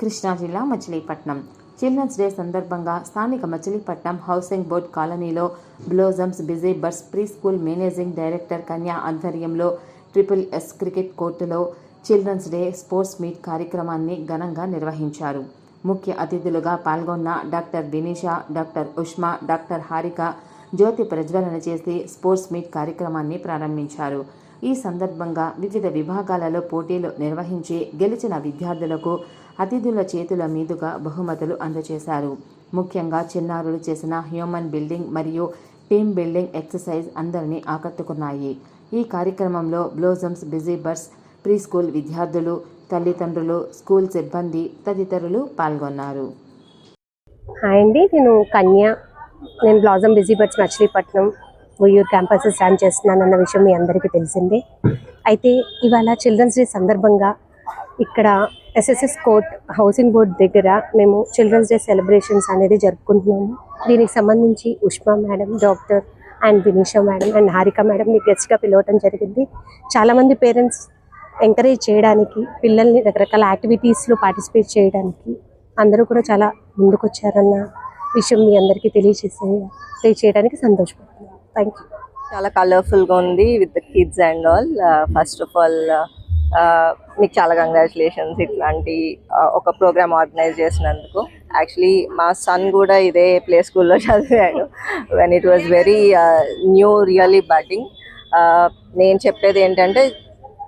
కృష్ణా జిల్లా Machilipatnam. Children's day సందర్భంగా స్థానిక మచిలీపట్నం హౌసింగ్ బోర్డ్ కాలనీలో blossoms busy bees pre school managing director Kanya ఆధ్వర్యంలో ట్రిపుల్ ఎస్ క్రికెట్ కోర్టులో చిల్డ్రన్స్ డే స్పోర్ట్స్ మీట్ కార్యక్రమాన్ని ఘనంగా నిర్వహించారు. ముఖ్య అతిథులుగా పాల్గొన్న doctor Dineesha doctor Ushma doctor Harika జ్యోతి ప్రజ్వలన చేసి స్పోర్ట్స్ మీట్ కార్యక్రమాన్ని ప్రారంభించారు. ఈ సందర్భంగా వివిధ విభాగాలలో పోటీలు నిర్వహించి గెలిచిన విద్యార్థులకు అతిథుల చేతుల మీదుగా బహుమతులు అందజేశారు. ముఖ్యంగా చిన్నారులు చేసిన హ్యూమన్ బిల్డింగ్ మరియు టీమ్ బిల్డింగ్ ఎక్సర్సైజ్ అందరినీ ఆకట్టుకున్నాయి. ఈ కార్యక్రమంలో బ్లోజమ్స్ బిజీబర్స్ ప్రీ స్కూల్ విద్యార్థులు తల్లిదండ్రులు స్కూల్ సిబ్బంది తదితరులు పాల్గొన్నారు. హాయ్ అండి నేను కన్య. నేను blossom busy bees Machilipatnam Uyyuru campuses run చేస్తున్నాను అన్న విషయం మీ అందరికీ తెలిసిందే. అయితే ఇవాళ చిల్డ్రన్స్ డే సందర్భంగా ఇక్కడ ఎస్ఎస్ఎస్ కోర్ట్ హౌసింగ్ బోర్డ్ దగ్గర మేము చిల్డ్రన్స్ డే సెలబ్రేషన్స్ అనేది జరుపుకుంటున్నాము. దీనికి సంబంధించి Ushma madam doctor and Vineesha madam and Harika మేడంని గెస్ట్గా పిలవటం జరిగింది. చాలామంది పేరెంట్స్ ఎంకరేజ్ చేయడానికి పిల్లల్ని రకరకాల యాక్టివిటీస్లో పార్టిసిపేట్ చేయడానికి అందరూ కూడా చాలా ముందుకొచ్చారన్న విషయం మీ అందరికీ తెలియజేసే తెలియచేయడానికి సంతోషపడుతున్నాను థ్యాంక్ యూ చాలా కలర్ఫుల్గా ఉంది with kids and all first of all మీకు చాలా కంగ్రాచులేషన్స్ ఇట్లాంటి ఒక ప్రోగ్రామ్ ఆర్గనైజ్ చేసినందుకు. యాక్చువల్లీ మా సన్ కూడా ఇదే ప్లే స్కూల్లో చదివాడు. When it was very new really budding నేను చెప్పేది ఏంటంటే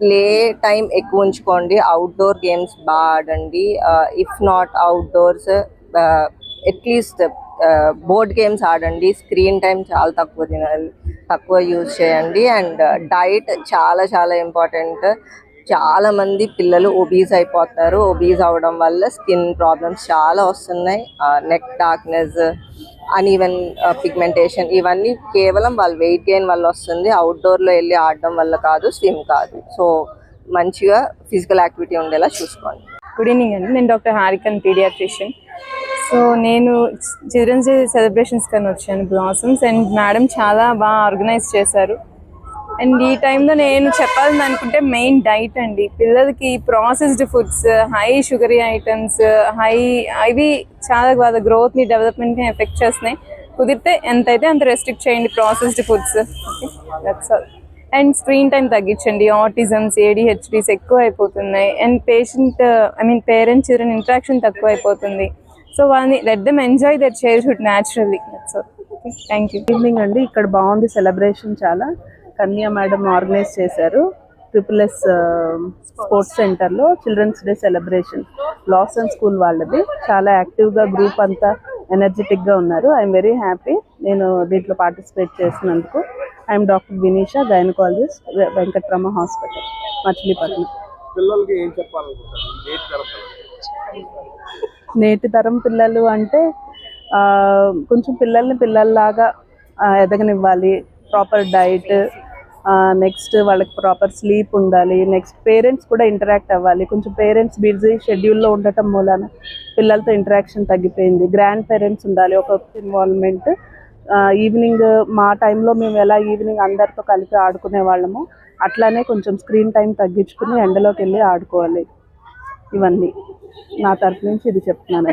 ప్లే టైం ఎక్కువ ఉంచుకోండి. అవుట్డోర్ గేమ్స్ బాగా ఆడండి. If not outdoors at least board games ఆడండి. స్క్రీన్ టైం చాలా తక్కువ తినాలి. తక్కువ యూజ్ చేయండి. అండ్ డైట్ చాలా చాలా ఇంపార్టెంట్ చాలా మంది పిల్లలు ఒబీస్ అయిపోతారు. ఒబీస్ అవడం వల్ల స్కిన్ ప్రాబ్లమ్స్ చాలా వస్తున్నాయి. నెక్ డార్క్నెస్ అన్ఈవెన్ పిగ్మెంటేషన్ ఇవన్నీ కేవలం వాళ్ళు వెయిట్ గెయిన్ వల్ల వస్తుంది. అవుట్డోర్లో వెళ్ళి ఆడడం వల్ల కాదు స్విమ్ కాదు. సో మంచిగా ఫిజికల్ యాక్టివిటీ ఉండేలా చూసుకోండి. గుడ్ ఈవినింగ్ అండి. నేను డాక్టర్ హారికన్ పీడియాట్రిషియన్ సో నేను చిల్డ్రన్స్ డే సెలబ్రేషన్స్ కానీ వచ్చాను. బ్లాసమ్స్ అండ్ మేడం చాలా బాగా ఆర్గనైజ్ చేశారు. అండ్ ఈ టైంలో నేను చెప్పాలని అనుకుంటే మెయిన్ డైట్ అండి. పిల్లలకి processed foods high sugary items high అవి చాలా వాళ్ళ గ్రోత్ని డెవలప్మెంట్ని ఎఫెక్ట్ చేస్తున్నాయి. కుదిరితే ఎంతైతే అంత రెస్ట్రిక్ట్ చేయండి processed foods that's all and screen time తగ్గించండి. ఆటిజమ్స్ ఏడిహెచ్డీస్ ఎక్కువ అయిపోతున్నాయి and patient I mean parents children interaction తక్కువ అయిపోతుంది సో వాళ్ళని let them enjoy their childhood naturally that's all thank you evening అండి. ఇక్కడ బాగుంది సెలబ్రేషన్ చాలా. కన్యా మేడం ఆర్గనైజ్ చేశారు ట్రిపుల్ ఎస్ స్పోర్ట్స్ సెంటర్లో children's day celebration. Blossom school వాళ్ళది. చాలా యాక్టివ్గా గ్రూప్ అంతా ఎనర్జెటిక్గా ఉన్నారు. ఐఎమ్ వెరీ హ్యాపీ నేను దీంట్లో పార్టిసిపేట్ చేసినందుకు. I'm doctor Vinisha gynaecologist Venkatrama hospital Machilipatnam పిల్లలకి ఏం చెప్పాలనుకుంటారు నేటి తరం పిల్లలు అంటే కొంచెం పిల్లల్ని పిల్లల్లాగా ఎదగనివ్వాలి. ప్రాపర్ డైట్ నెక్స్ట్ వాళ్ళకి ప్రాపర్ స్లీప్ ఉండాలి నెక్స్ట్ పేరెంట్స్ కూడా ఇంటరాక్ట్ అవ్వాలి. కొంచెం పేరెంట్స్ బిజీ షెడ్యూల్లో ఉండటం మూలాన పిల్లలతో ఇంటరాక్షన్ తగ్గిపోయింది. గ్రాండ్ పేరెంట్స్ ఉండాలి ఒక ఇన్వాల్వ్మెంట్ ఈవినింగ్ మా టైంలో మేము ఎలా ఈవినింగ్ అందరితో కలిపి ఆడుకునే వాళ్ళము అట్లానే కొంచెం స్క్రీన్ టైం తగ్గించుకుని ఎండలోకి వెళ్ళి ఆడుకోవాలి. ఇవన్నీ. నా తరఫు నుంచి ఇది చెప్తున్నాను.